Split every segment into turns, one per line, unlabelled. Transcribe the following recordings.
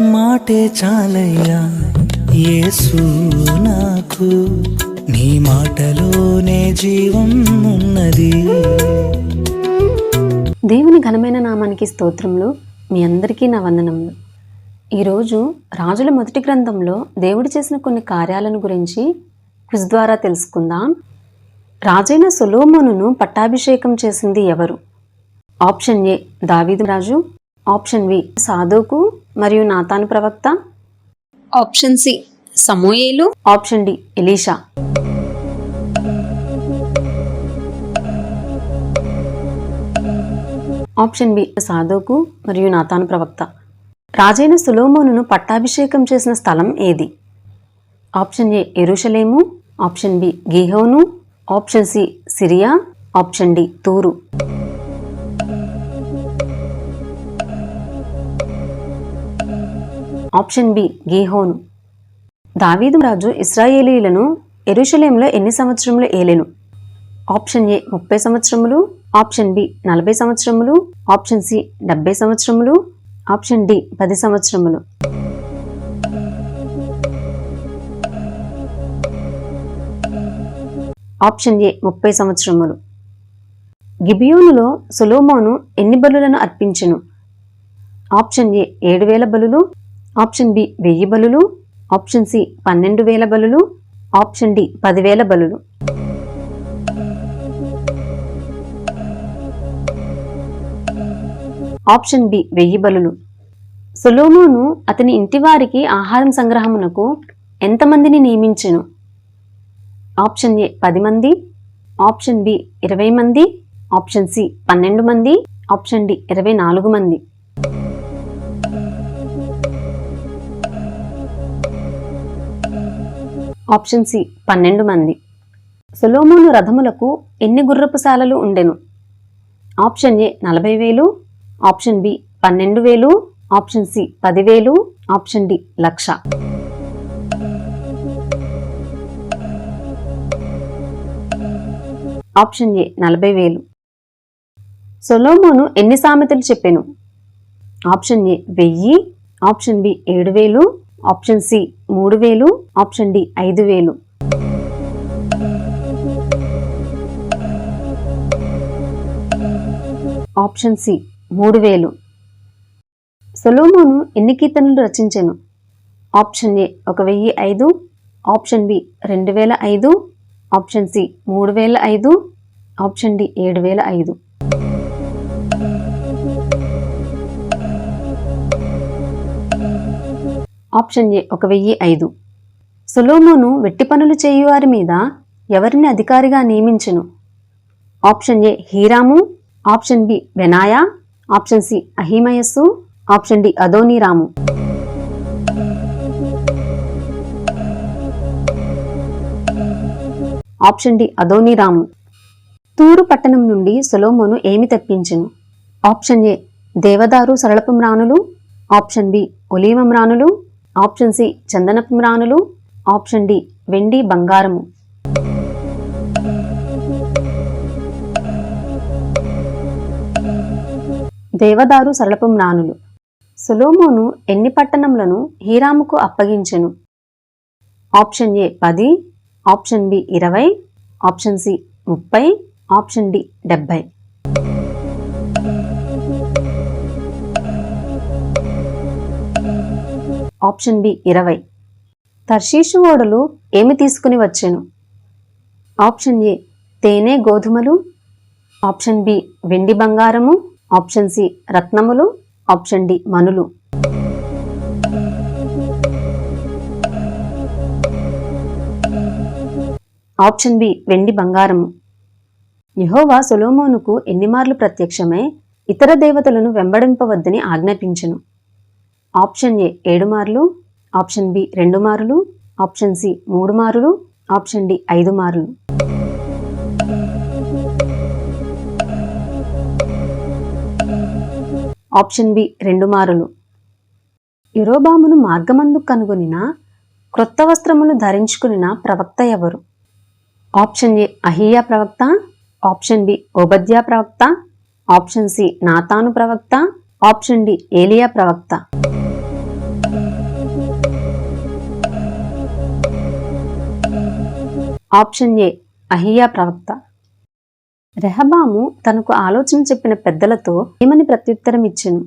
మాటే చాలయ్యా యేసు నాకు. నీ మాటలోనే జీవం ఉన్నది.
దేవుని ఘనమైన నామానికి స్తోత్రములు. మీ అందరికీ నా వందనములు. ఈరోజు రాజుల మొదటి గ్రంథంలో దేవుడు చేసిన కొన్ని కార్యాలను గురించి క్విజ్ ద్వారా తెలుసుకుందాం. రాజైన సొలోమోనును పట్టాభిషేకం చేసింది ఎవరు? ఆప్షన్ ఏ దావీదు రాజు. ఆప్షన్ వి సాధోకు మరియు నాతాను ప్రవక్త?
ఆప్షన్ సి సమూయేలు.
ఆప్షన్ డి ఎలీషా. ఆప్షన్ బి సాధోకు మరియు నాతాను ప్రవక్త. రాజైన సులోమోనును పట్టాభిషేకం చేసిన స్థలం ఏది? ఆప్షన్ ఏ ఎరుషలేము. Option B Gihon. Option C Syria. Option D తూరు. ఆప్షన్ బి గీహోను. దావీదు రాజు ఇస్రాయేలీలను ఎరుషలేంలో ఎన్ని సంవత్సరములు ఏలెను? ఆప్షన్ ఏ ముప్పై సంవత్సరములు ఆప్షన్ బి నలభై సంవత్సరములు ఆప్షన్ సి డెబ్బై సంవత్సరములు ఆప్షన్ డి పది సంవత్సరములు. ఆప్షన్ ఏ ముప్పై సంవత్సరములు. గిబియోనులో సులోమోను ఎన్ని బలులను అర్పించెను? ఆప్షన్ ఏ ఏడు వేల బలులు ఆప్షన్ బి వెయ్యి బలులు ఆప్షన్ సి పన్నెండు వేల బలులు ఆప్షన్ డి పదివేల బలులు. ఆప్షన్ బి వెయ్యి బలులు. సొలోమోను అతని ఇంటివారికి ఆహారం సంగ్రహమునకు ఎంతమందిని నియమించెను? ఆప్షన్ ఏ పది మంది ఆప్షన్ బి ఇరవై మంది ఆప్షన్ సి పన్నెండు మంది ఆప్షన్ డి ఇరవై నాలుగు మంది. ఆప్షన్ సి పన్నెండు మంది. సొలోమోను రథములకు ఎన్ని గుర్రపు సాలలు ఉండెను? ఆప్షన్ ఏ నలభై వేలు. ఆప్షన్ బి పన్నెండు వేలు. ఆప్షన్ సి పదివేలు option D lakh. Option A నలభై వేలు. సొలోమోను ఎన్ని సామెతలు చెప్పాను? ఆప్షన్ ఏ వెయ్యి. ఆప్షన్ బి ఏడు వేలు. ఆప్షన్ సి మూడు వేలు ఆప్షన్ డి ఐదు వేలు. ఆప్షన్ సి మూడు వేలు. సొలోమోను ఎన్ని కీర్తనలు రచించాను? ఆప్షన్ ఏ ఒక వెయ్యి ఐదు ఆప్షన్ బి రెండు వేల ఐదు ఆప్షన్ సి మూడు వేల ఐదు ఆప్షన్ డి ఏడు వేల ఐదు. ఆప్షన్ ఏ ఒక వెయ్యి ఐదు. సొలోమోను వెట్టి పనులు చేయువారి మీద ఎవరిని అధికారిగా నియమించును? Option A Hiram option B వెనాయా ఆప్షన్ సి అహిమయస్సు option D Adoniram. Option D Adoniram. తూరు పట్టణం నుండి సొలోమోను ఏమి తెప్పించెను? ఆప్షన్ ఏ దేవదారు సరళపు మ్రానులు ఆప్షన్ బి ఒలీవ మ్రానులు ఆప్షన్ సి చందనపు మ్రానులు ఆప్షన్ డి వెండి బంగారము. దేవదారు సరళపు మ్రానులు. సొలోమోను ఎన్ని పట్టణములను హీరాముకు అప్పగించెను? ఆప్షన్ ఏ పది ఆప్షన్ బి ఇరవై ఆప్షన్ సి ముప్పై ఆప్షన్ డి డెబ్బై. ఆప్షన్ బి ఇరవై. తర్షీషు ఓడలు ఏమి తీసుకుని వచ్చాను? ఆప్షన్ ఏ తేనె గోధుమలు ఆప్షన్ బి వెండి బంగారము ఆప్షన్ సి రత్నములు ఆప్షన్ డి మనులు. ఆప్షన్ బి వెండి బంగారము. యహోవా సొలోమోనుకు ఎన్ని మార్లు ప్రత్యక్షమై ఇతర దేవతలను వెంబడింపవద్దని ఆజ్ఞాపించెను. ఆప్షన్ ఏ ఏడు మార్లు ఆప్షన్ బి రెండు మార్లు ఆప్షన్ సి మూడు మార్లు ఆప్షన్ డి ఐదు మార్లు. ఆప్షన్ బి రెండు మారులు. యురోబామును మార్గమందు కనుగొనిన క్రొత్త వస్త్రములు ధరించుకునిన ప్రవక్త ఎవరు? ఆప్షన్ ఏ అహియా ప్రవక్త ఆప్షన్ బి ఓబద్యా ప్రవక్త ఆప్షన్ సి నాతాను ప్రవక్త ఆప్షన్ డి ఏలియా ప్రవక్త. ఆప్షన్ ఏ అహియా ప్రవక్త. రెహబాము తనకు ఆలోచన చెప్పిన పెద్దలతో ఏమని ప్రత్యుత్తరం ఇచ్చెను?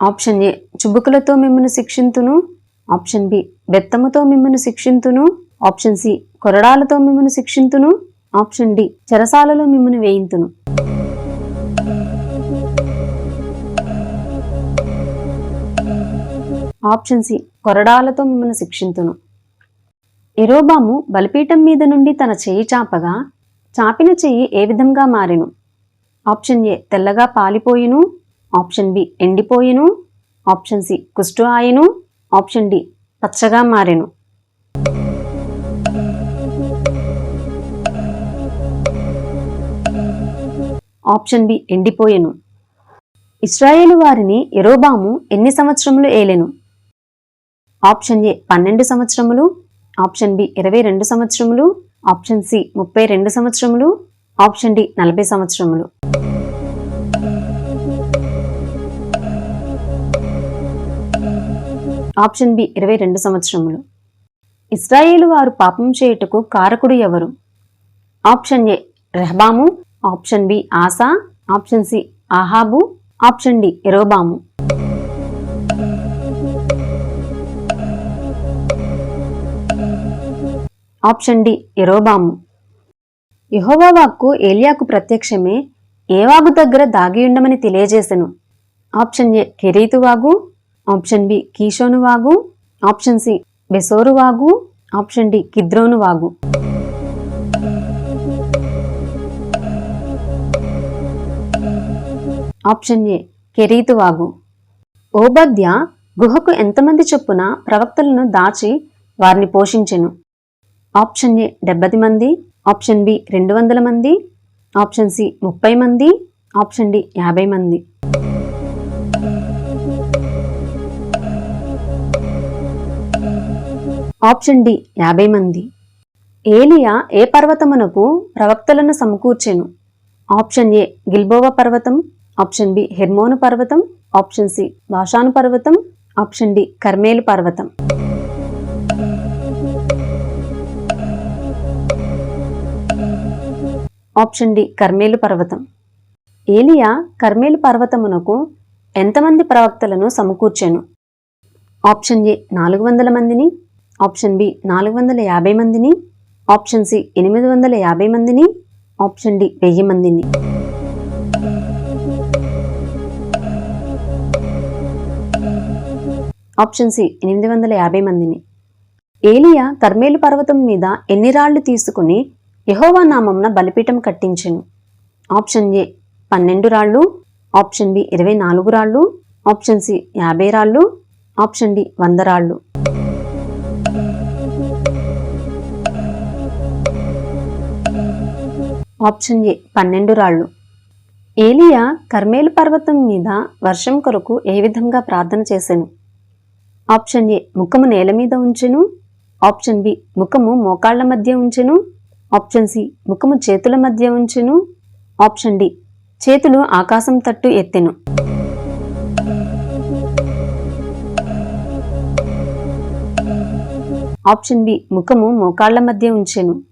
ఆప్షన్ ఏ చుబుకులతో మిమ్మను శిక్షింతును. ఆప్షన్ బి బెత్తముతో మిమ్మను శిక్షింతును. ఆప్షన్ సి కొరడాలతో మిమ్మను శిక్షింతును. ఆప్షన్ డి చెరసాలలో మిమ్మను వేయింతును. ఆప్షన్ సి కొరడాలతో మిమ్మల్ని శిక్షింతును. ఎరోబాము బలిపీఠం మీద నుండి తన చెయ్యి చాపగా చాపిన చెయ్యి ఏ విధంగా మారెను? ఆప్షన్ ఏ తెల్లగా పాలిపోయిను. ఆప్షన్ బి ఎండిపోయిను. ఆప్షన్ సి కుష్టు ఆయను. ఆప్షన్ డి పచ్చగా మారెను. ఆప్షన్ బి ఎండిపోయెను. ఇస్రాయేలు వారిని ఎరోబాము ఎన్ని సంవత్సరములు ఏలెను? ఆప్షన్ ఏ పన్నెండు సంవత్సరములు. ఆప్షన్ బి ఇరవై రెండు సంవత్సరములు ఆప్షన్ సి ముప్పై రెండు సంవత్సరములు ఆప్షన్ డి నలభై సంవత్సరములు. ఆప్షన్ బి ఇరవై రెండు సంవత్సరములు. ఇస్రాయేలు వారు పాపం చేయుటకు కారకుడు ఎవరు? ఆప్షన్ ఏ రెహబాము ఆప్షన్ బి ఆసా ఆప్షన్ సి ఆహాబు ఆప్షన్ డి ఎరోబాము ఆప్షన్ డి ఎరోబాము యెహోవా వాక్కు ఏలియాకు ప్రత్యక్షమే ఏ వాగు దగ్గర దాగియుండమని తెలియజేసెను. ఆప్షన్ ఏ కెరీతు వాగు ఆప్షన్ బి కీషోను వాగు ఆప్షన్ సి బెసోరు వాగు ఆప్షన్ డి కిద్రోను వాగు. ఆప్షన్ ఏ కెరీతు వాగు. ఓబద్య గుహకు ఎంతమంది చొప్పున ప్రవక్తలను దాచి వారిని పోషించెను. ఆప్షన్ ఏ డెబ్బది మంది ఆప్షన్ బి రెండు వందల మంది ఆప్షన్ సి ముప్పై మంది ఆప్షన్ డి యాభై మంది. ఆప్షన్ డి యాభై మంది. ఏలియా ఏ పర్వతమునకు ప్రవక్తలను సమకూర్చెను? ఆప్షన్ ఏ గిల్బోవా పర్వతం ఆప్షన్ బి హెర్మోను పర్వతం ఆప్షన్ సి బాషాను పర్వతం ఆప్షన్ డి కర్మేలు పర్వతం. ఆప్షన్ డి కర్మేలు పర్వతం. ఏలియా కర్మేలు పర్వతమునకు ఎంతమంది ప్రవక్తలను సమకూర్చాను? ఆప్షన్ ఏ నాలుగు వందల మందిని. ఆప్షన్ బి నాలుగు వందల యాభై మందిని. ఆప్షన్ సి ఎనిమిది వందల యాభై మందిని. ఆప్షన్ డి వెయ్యి మందిని. ఆప్షన్ సి ఎనిమిది వందల యాభై మందిని. ఏలియా కర్మేలు పర్వతం మీద ఎన్ని రాళ్ళు తీసుకుని యహోవా నామంన బలిపీఠం కట్టించెను. ఆప్షన్ ఏ పన్నెండు రాళ్ళు ఆప్షన్ బి ఇరవై నాలుగు రాళ్ళు ఆప్షన్ సి యాభై రాళ్ళు ఆప్షన్ డి వంద రాళ్ళు. ఆప్షన్ ఏ పన్నెండు రాళ్ళు. ఏలియా కర్మేలు పర్వతం మీద వర్షం కొరకు ఏ విధంగా ప్రార్థన చేసెను? ఆప్షన్ ఏ ముఖము నేల మీద ఉంచెను ఆప్షన్ బి ముఖము మోకాళ్ళ మధ్య ఉంచెను ఆప్షన్ సి ముఖము చేతుల మధ్య ఉంచెను. ఆప్షన్ డి చేతులు ఆకాశం తట్టు ఎత్తెను. ఆప్షన్ బి ముఖము మోకాళ్ళ మధ్య ఉంచెను.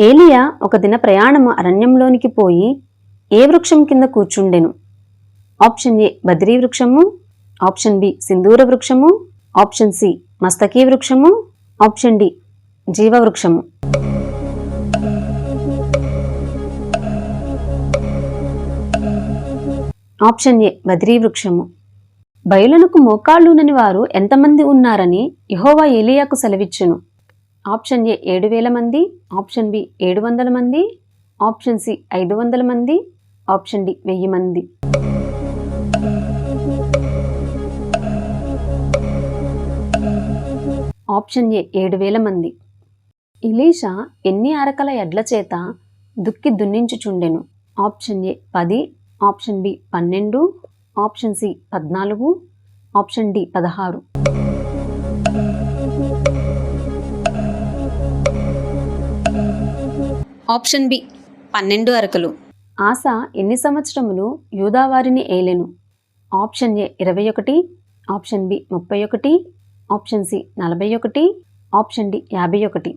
ఏలియా ఒక దిన ప్రయాణము అరణ్యంలోనికి పోయి ఏ వృక్షం కింద కూర్చుండెను? ఆప్షన్ ఏ బద్రీ వృక్షము. ఆప్షన్ బి సింధూర వృక్షము. ఆప్షన్ సి మస్తకీ వృక్షము. ఆప్షన్ డి జీవ ఆప్షన్ ఏ బద్రీ వృక్షము బయలునకు మోకాళ్ళునని వారు ఎంతమంది ఉన్నారని యహోవా ఏలియాకు సెలవిచ్చును. ఆప్షన్ ఏ ఏడు వేల మంది ఆప్షన్ బి ఏడు వందల మంది ఆప్షన్ సి ఐదు వందల మంది ఆప్షన్ డి వెయ్యి మంది. ఆప్షన్ ఏ ఏడు వేల మంది. ఇలీషా ఎన్ని అరకల ఎడ్ల చేత దుక్కి దున్నించుచుండెను. ఆప్షన్ ఏ పది ఆప్షన్ బి పన్నెండు ఆప్షన్ సి పద్నాలుగు ఆప్షన్ డి పదహారు.
ఆప్షన్ బి పన్నెండు అరకలు.
ఆశ ఎన్ని సంవత్సరములు యూదావారిని ఏలెను? ఆప్షన్ ఏ ఇరవై ఒకటి ఆప్షన్ బి ముప్పై ఒకటి ఆప్షన్ సి నలభై ఒకటి ఆప్షన్ డి యాభై ఒకటి.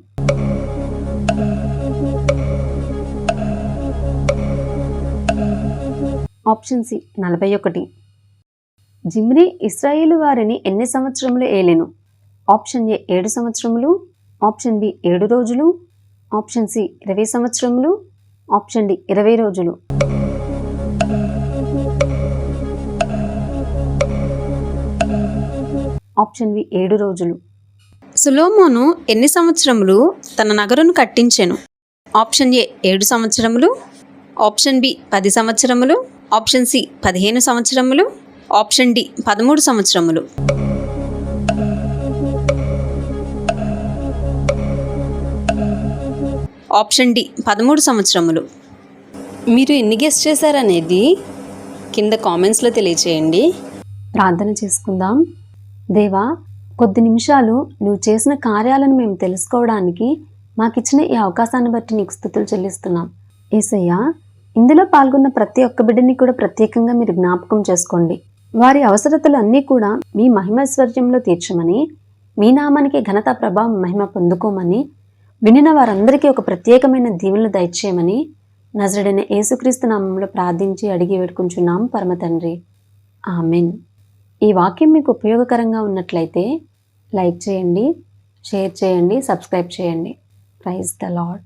ఆప్షన్ సి నలభై ఒకటి. జిమ్రీ ఇస్రాయేలు వారిని ఎన్ని సంవత్సరములు ఏలెను? ఆప్షన్ ఏ ఏడు సంవత్సరములు. ఆప్షన్ బి ఏడు రోజులు. ఆప్షన్ సి ఇరవై సంవత్సరములు. ఆప్షన్ డి ఇరవై రోజులు. ఆప్షన్ బి ఏడు రోజులు.
సులోమోను ఎన్ని సంవత్సరములు తన నగరును కట్టించెను? ఆప్షన్ ఏ ఏడు సంవత్సరములు. ఆప్షన్ బి పది సంవత్సరములు ఆప్షన్ సి పదిహేను సంవత్సరములు ఆప్షన్ డి పదమూడు సంవత్సరములు. ఆప్షన్ డి పదమూడు సంవత్సరములు. మీరు ఎన్ని గెస్ట్ చేశారనేది కింద కామెంట్స్లో తెలియచేయండి.
ప్రార్థన చేసుకుందాం. దేవా కొద్ది నిమిషాలు నువ్వు చేసిన కార్యాలను మేము తెలుసుకోవడానికి మాకిచ్చిన ఈ అవకాశాన్ని బట్టి నీకు స్థుతులు చెల్లిస్తున్నాం. ఏసయ్యా ఇందులో పాల్గొన్న ప్రతి ఒక్క బిడ్డని కూడా ప్రత్యేకంగా మీరు జ్ఞాపకం చేసుకోండి. వారి అవసరతలు అన్నీ కూడా మీ మహిమైశ్వర్యంలో తీర్చమని మీ నామానికి ఘనత ప్రభావం మహిమ పొందుకోమని వినిన వారందరికీ ఒక ప్రత్యేకమైన దీవులు దయచేయమని నజరుడైన యేసుక్రీస్తు నామంలో ప్రార్థించి అడిగి వేడుకుంటున్నాం పరమ తండ్రి. ఆమెన్. ఈ వాక్యం మీకు ఉపయోగకరంగా ఉన్నట్లయితే లైక్ చేయండి షేర్ చేయండి సబ్స్క్రైబ్ చేయండి. Praise the lord